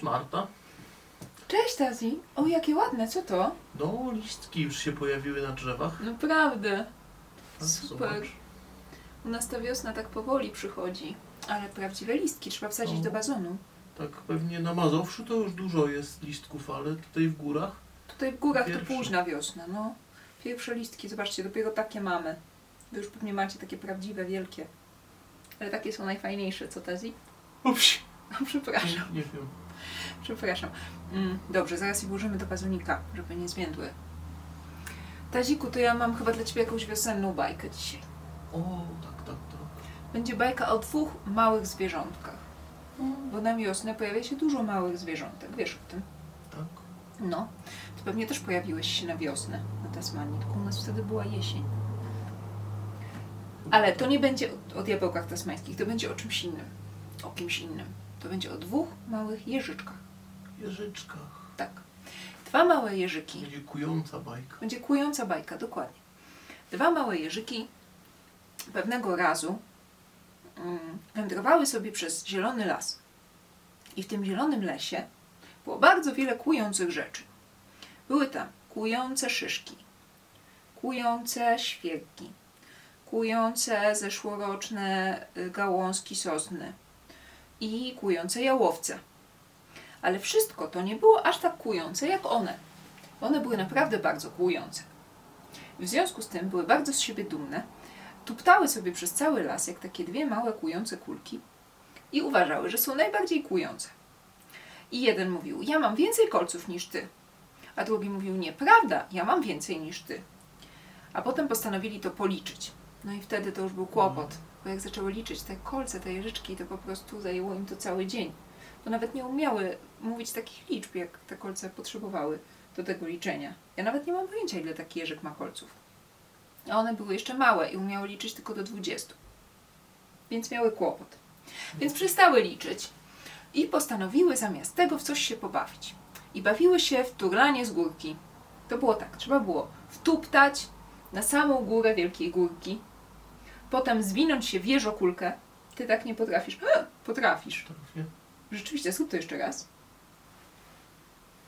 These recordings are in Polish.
Cześć Marta. Cześć Tazi. O, jakie ładne, co to? No, listki już się pojawiły na drzewach. Naprawdę. Super. zobacz. U nas ta wiosna tak powoli przychodzi. Ale prawdziwe listki trzeba wsadzić O. do bazonu. Tak, pewnie na Mazowszu to już dużo jest listków, ale tutaj w górach Tutaj w górach Pierwsze. to późna wiosna, no. Pierwsze listki, zobaczcie, dopiero takie mamy. Wy już pewnie macie takie prawdziwe, wielkie. Ale takie są najfajniejsze, co Tazi? Ups, O, przepraszam, nie wiem. Przepraszam. Mm, dobrze, zaraz je włożymy do bazonika, żeby nie zwiędły. Taziku, to ja mam chyba dla Ciebie jakąś wiosenną bajkę dzisiaj. O, tak, tak, tak. Będzie bajka o dwóch małych zwierzątkach. Bo na wiosnę pojawia się dużo małych zwierzątek, wiesz o tym? Tak. No. Ty pewnie też pojawiłeś się na wiosnę na Tasmanii, tylko u nas wtedy była jesień. Ale to nie będzie o, o diabełkach tasmańskich, to będzie o czymś innym. O kimś innym. To będzie o dwóch małych jeżyczkach. Jeżyczkach. Tak. Dwa małe jeżyki. Będzie kująca bajka. Będzie kująca bajka, dokładnie. Dwa małe jeżyki pewnego razu mm, wędrowały sobie przez zielony las. I w tym zielonym lesie było bardzo wiele kujących rzeczy. Były tam kujące szyszki, kujące świerki, kujące zeszłoroczne y, gałązki sosny i kujące jałowce. Ale wszystko to nie było aż tak kujące jak one. One były naprawdę bardzo kłujące. W związku z tym były bardzo z siebie dumne, tuptały sobie przez cały las jak takie dwie małe kłujące kulki i uważały, że są najbardziej kłujące. I jeden mówił, ja mam więcej kolców niż ty, a drugi mówił, nieprawda, ja mam więcej niż ty. A potem postanowili to policzyć. No i wtedy to już był kłopot, bo jak zaczęły liczyć te kolce, te jeżyczki, to po prostu zajęło im to cały dzień. Bo nawet nie umiały mówić takich liczb, jak te kolce potrzebowały do tego liczenia. Ja nawet nie mam pojęcia, ile taki jeżyk ma kolców. A one były jeszcze małe i umiały liczyć tylko do 20. Więc miały kłopot. Więc przestały liczyć i postanowiły zamiast tego w coś się pobawić. I bawiły się w turlanie z górki. To było tak, trzeba było wtuptać na samą górę wielkiej górki, potem zwinąć się w jeżokulkę. Ty tak nie potrafisz. Potrafisz. Rzeczywiście, zrób to jeszcze raz.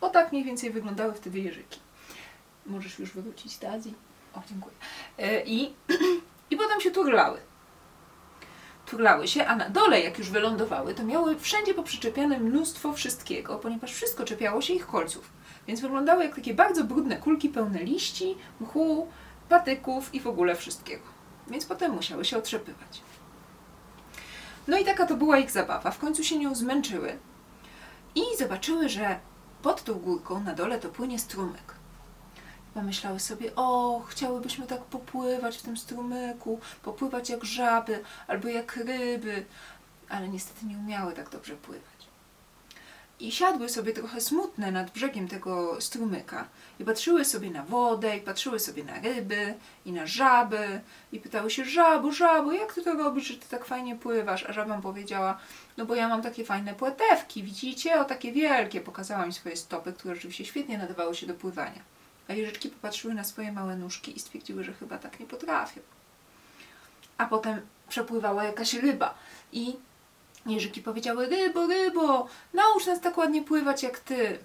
O tak mniej więcej wyglądały wtedy jeżyki. Możesz już wrócić do Azji. O, dziękuję. E, I, I potem się turlały. Turlały się, a na dole, jak już wylądowały, to miały wszędzie poprzyczepiane mnóstwo wszystkiego, ponieważ wszystko czepiało się ich kolców. Więc wyglądały jak takie bardzo brudne kulki pełne liści, mchu, patyków i w ogóle wszystkiego. Więc potem musiały się otrzepywać. No i taka to była ich zabawa. W końcu się nią zmęczyły i zobaczyły, że pod tą górką na dole to płynie strumyk. Pomyślały sobie, o, chciałybyśmy tak popływać w tym strumyku, popływać jak żaby albo jak ryby, ale niestety nie umiały tak dobrze pływać. I siadły sobie trochę smutne nad brzegiem tego strumyka i patrzyły sobie na wodę, i patrzyły sobie na ryby i na żaby i pytały się, żabu, żabu, jak ty to robisz, że ty tak fajnie pływasz? A żaba powiedziała, no bo ja mam takie fajne płetewki, widzicie? O, takie wielkie. Pokazała mi swoje stopy, które rzeczywiście świetnie nadawały się do pływania. A jeżyczki popatrzyły na swoje małe nóżki i stwierdziły, że chyba tak nie potrafią. A potem przepływała jakaś ryba i jeżyki powiedziały, rybo, rybo, naucz nas tak ładnie pływać jak ty.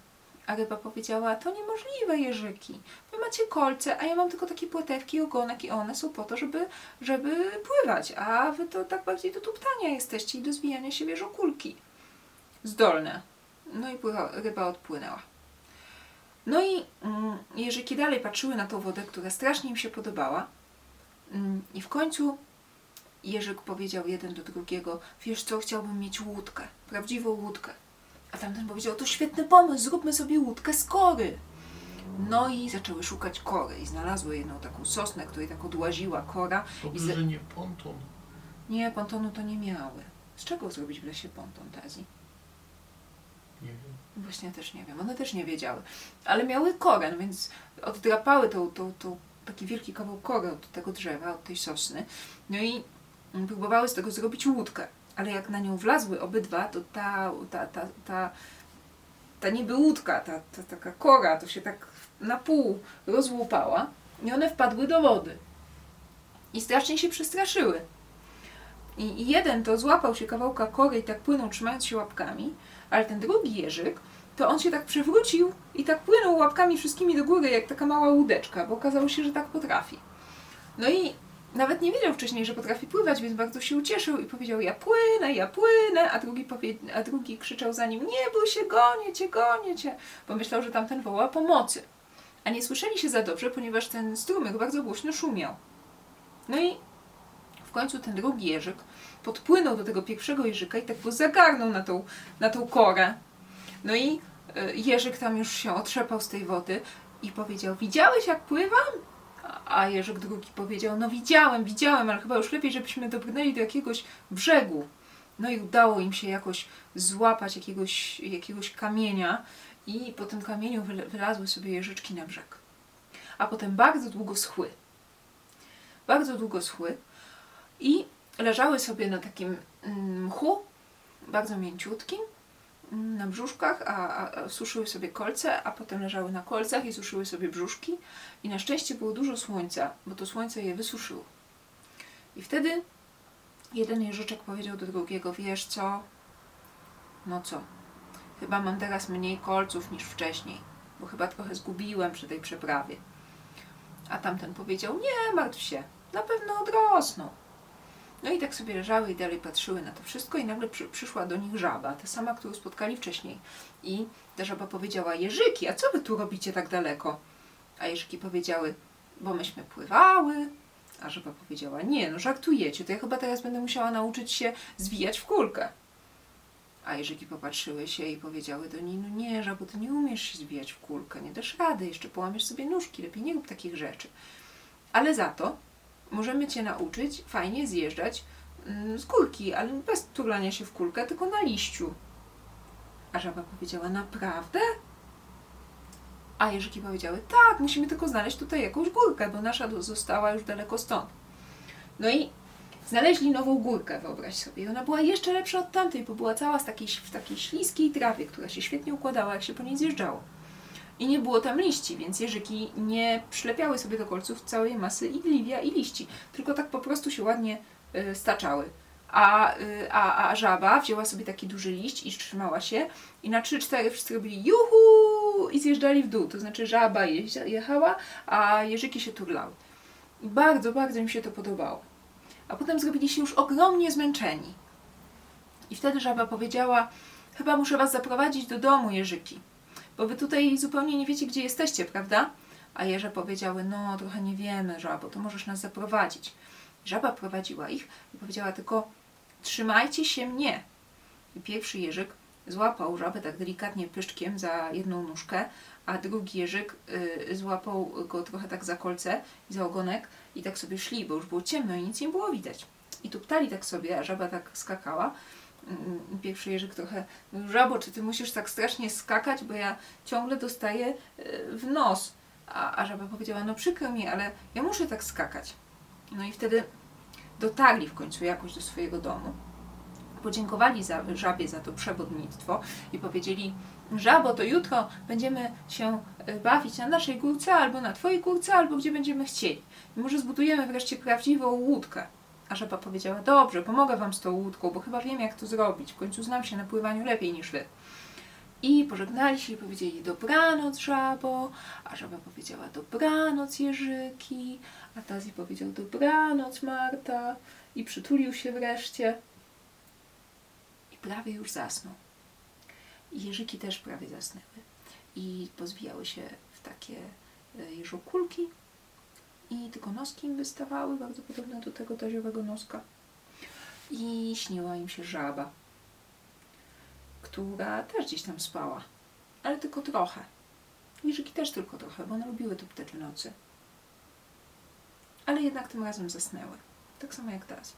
A ryba powiedziała, to niemożliwe, jeżyki. Wy macie kolce, a ja mam tylko takie płetewki ogonek i one są po to, żeby, żeby pływać, a wy to tak bardziej do tuptania jesteście i do zwijania się wieżokulki. Zdolne. No i pływa, ryba odpłynęła. No i mm, jeżyki dalej patrzyły na tą wodę, która strasznie im się podobała. Mm, I w końcu Jerzyk powiedział jeden do drugiego, wiesz co, chciałbym mieć łódkę, prawdziwą łódkę. A tamten powiedział, to świetny pomysł, zróbmy sobie łódkę z kory. No i zaczęły szukać kory i znalazły jedną taką sosnę, której tak odłaziła kora. I Dobrze, ze... że nie ponton. Nie, pontonu to nie miały. Z czego zrobić w lesie ponton, Tazi? Nie wiem. Właśnie też nie wiem, one też nie wiedziały. Ale miały korę, no więc oddrapały tą, tą, tą, taki wielki kawał kory od tego drzewa, od tej sosny. No i próbowały z tego zrobić łódkę. Ale jak na nią wlazły obydwa, to ta, ta, ta, ta, ta niby łódka, ta, ta taka kora, to się tak na pół rozłupała i one wpadły do wody. I strasznie się przestraszyły. I, I jeden to złapał się kawałka kory i tak płynął, trzymając się łapkami, ale ten drugi jeżyk, to on się tak przewrócił i tak płynął łapkami wszystkimi do góry, jak taka mała łódeczka, bo okazało się, że tak potrafi. No i nawet nie wiedział wcześniej, że potrafi pływać, więc bardzo się ucieszył i powiedział: Ja płynę, ja płynę, a drugi, powie, a drugi krzyczał za nim: Nie bój się, gonię cię, gonię cię, bo myślał, że tamten woła pomocy. A nie słyszeli się za dobrze, ponieważ ten strumyk bardzo głośno szumiał. No i w końcu ten drugi jeżyk podpłynął do tego pierwszego jeżyka i tak go zagarnął na tą, na tą korę. No i y, jeżyk tam już się otrzepał z tej wody i powiedział: Widziałeś, jak pływam? A- Jerzyk drugi powiedział, no widziałem, widziałem, ale chyba już lepiej, żebyśmy dobrnęli do jakiegoś brzegu. No i udało im się jakoś złapać jakiegoś, jakiegoś kamienia i po tym kamieniu wyla- wylazły sobie jeżyczki na brzeg. A potem bardzo długo schły. Bardzo długo schły i leżały sobie na takim mm, mchu, bardzo mięciutkim, na brzuszkach, a, a, suszyły sobie kolce, a potem leżały na kolcach i suszyły sobie brzuszki. I na szczęście było dużo słońca, bo to słońce je wysuszyło. I wtedy jeden jeżyczek powiedział do drugiego, wiesz co? No co? Chyba mam teraz mniej kolców niż wcześniej, bo chyba trochę zgubiłem przy tej przeprawie. A tamten powiedział, nie martw się, na pewno odrosną. No i tak sobie leżały i dalej patrzyły na to wszystko i nagle przy, przyszła do nich żaba, ta sama, którą spotkali wcześniej. I ta żaba powiedziała, Jerzyki, a co wy tu robicie tak daleko? A jeżyki powiedziały, bo myśmy pływały. A żaba powiedziała, nie, no żartujecie, to ja chyba teraz będę musiała nauczyć się zwijać w kulkę. A jeżyki popatrzyły się i powiedziały do niej, no nie, żabo, ty nie umiesz się zwijać w kulkę, nie dasz rady, jeszcze połamiesz sobie nóżki, lepiej nie rób takich rzeczy. Ale za to możemy cię nauczyć fajnie zjeżdżać mm, z kulki, ale bez turlania się w kulkę, tylko na liściu. A żaba powiedziała, naprawdę? A jeżyki powiedziały, tak, musimy tylko znaleźć tutaj jakąś górkę, bo nasza została już daleko stąd. No i znaleźli nową górkę, wyobraź sobie. I ona była jeszcze lepsza od tamtej, bo była cała z takiej, w takiej śliskiej trawie, która się świetnie układała, jak się po niej zjeżdżało. I nie było tam liści, więc jeżyki nie przylepiały sobie do kolców całej masy igliwia i liści, tylko tak po prostu się ładnie y, staczały. A, y, a, a żaba wzięła sobie taki duży liść i trzymała się i na 3-4 wszyscy robili juhu i zjeżdżali w dół. To znaczy żaba jechała, a jeżyki się turlały. I bardzo, bardzo im się to podobało. A potem zrobili się już ogromnie zmęczeni. I wtedy żaba powiedziała, chyba muszę was zaprowadzić do domu, jeżyki. Bo wy tutaj zupełnie nie wiecie, gdzie jesteście, prawda? A jeże powiedziały, no trochę nie wiemy, żabo, to możesz nas zaprowadzić. Żaba prowadziła ich i powiedziała tylko, trzymajcie się mnie. I pierwszy jeżyk złapał żabę tak delikatnie pyszczkiem za jedną nóżkę, a drugi jeżyk y, złapał go trochę tak za kolce i za ogonek i tak sobie szli, bo już było ciemno i nic nie było widać. I tu ptali tak sobie, a żaba tak skakała. Pierwszy jeżyk trochę, mówił, żabo, czy ty musisz tak strasznie skakać, bo ja ciągle dostaję y, w nos. A, a żaba powiedziała, no przykro mi, ale ja muszę tak skakać. No i wtedy dotarli w końcu jakoś do swojego domu. Podziękowali za, żabie za to przewodnictwo i powiedzieli, żabo, to jutro będziemy się y, bawić na naszej górce, albo na twojej górce, albo gdzie będziemy chcieli. I może zbudujemy wreszcie prawdziwą łódkę. A żaba powiedziała, dobrze, pomogę wam z tą łódką, bo chyba wiem jak to zrobić. W końcu znam się na pływaniu lepiej niż wy. I pożegnali się i powiedzieli dobranoc żabo, a żaba powiedziała dobranoc Jerzyki, a Tazji powiedział dobranoc Marta i przytulił się wreszcie i prawie już zasnął. I Jerzyki też prawie zasnęły i pozwijały się w takie e, jeżokulki i tylko noski im wystawały, bardzo podobne do tego taziowego noska. I śniła im się żaba, która też gdzieś tam spała, ale tylko trochę. Jeżyki też tylko trochę, bo one lubiły tupteć w nocy. Ale jednak tym razem zasnęły, tak samo jak teraz.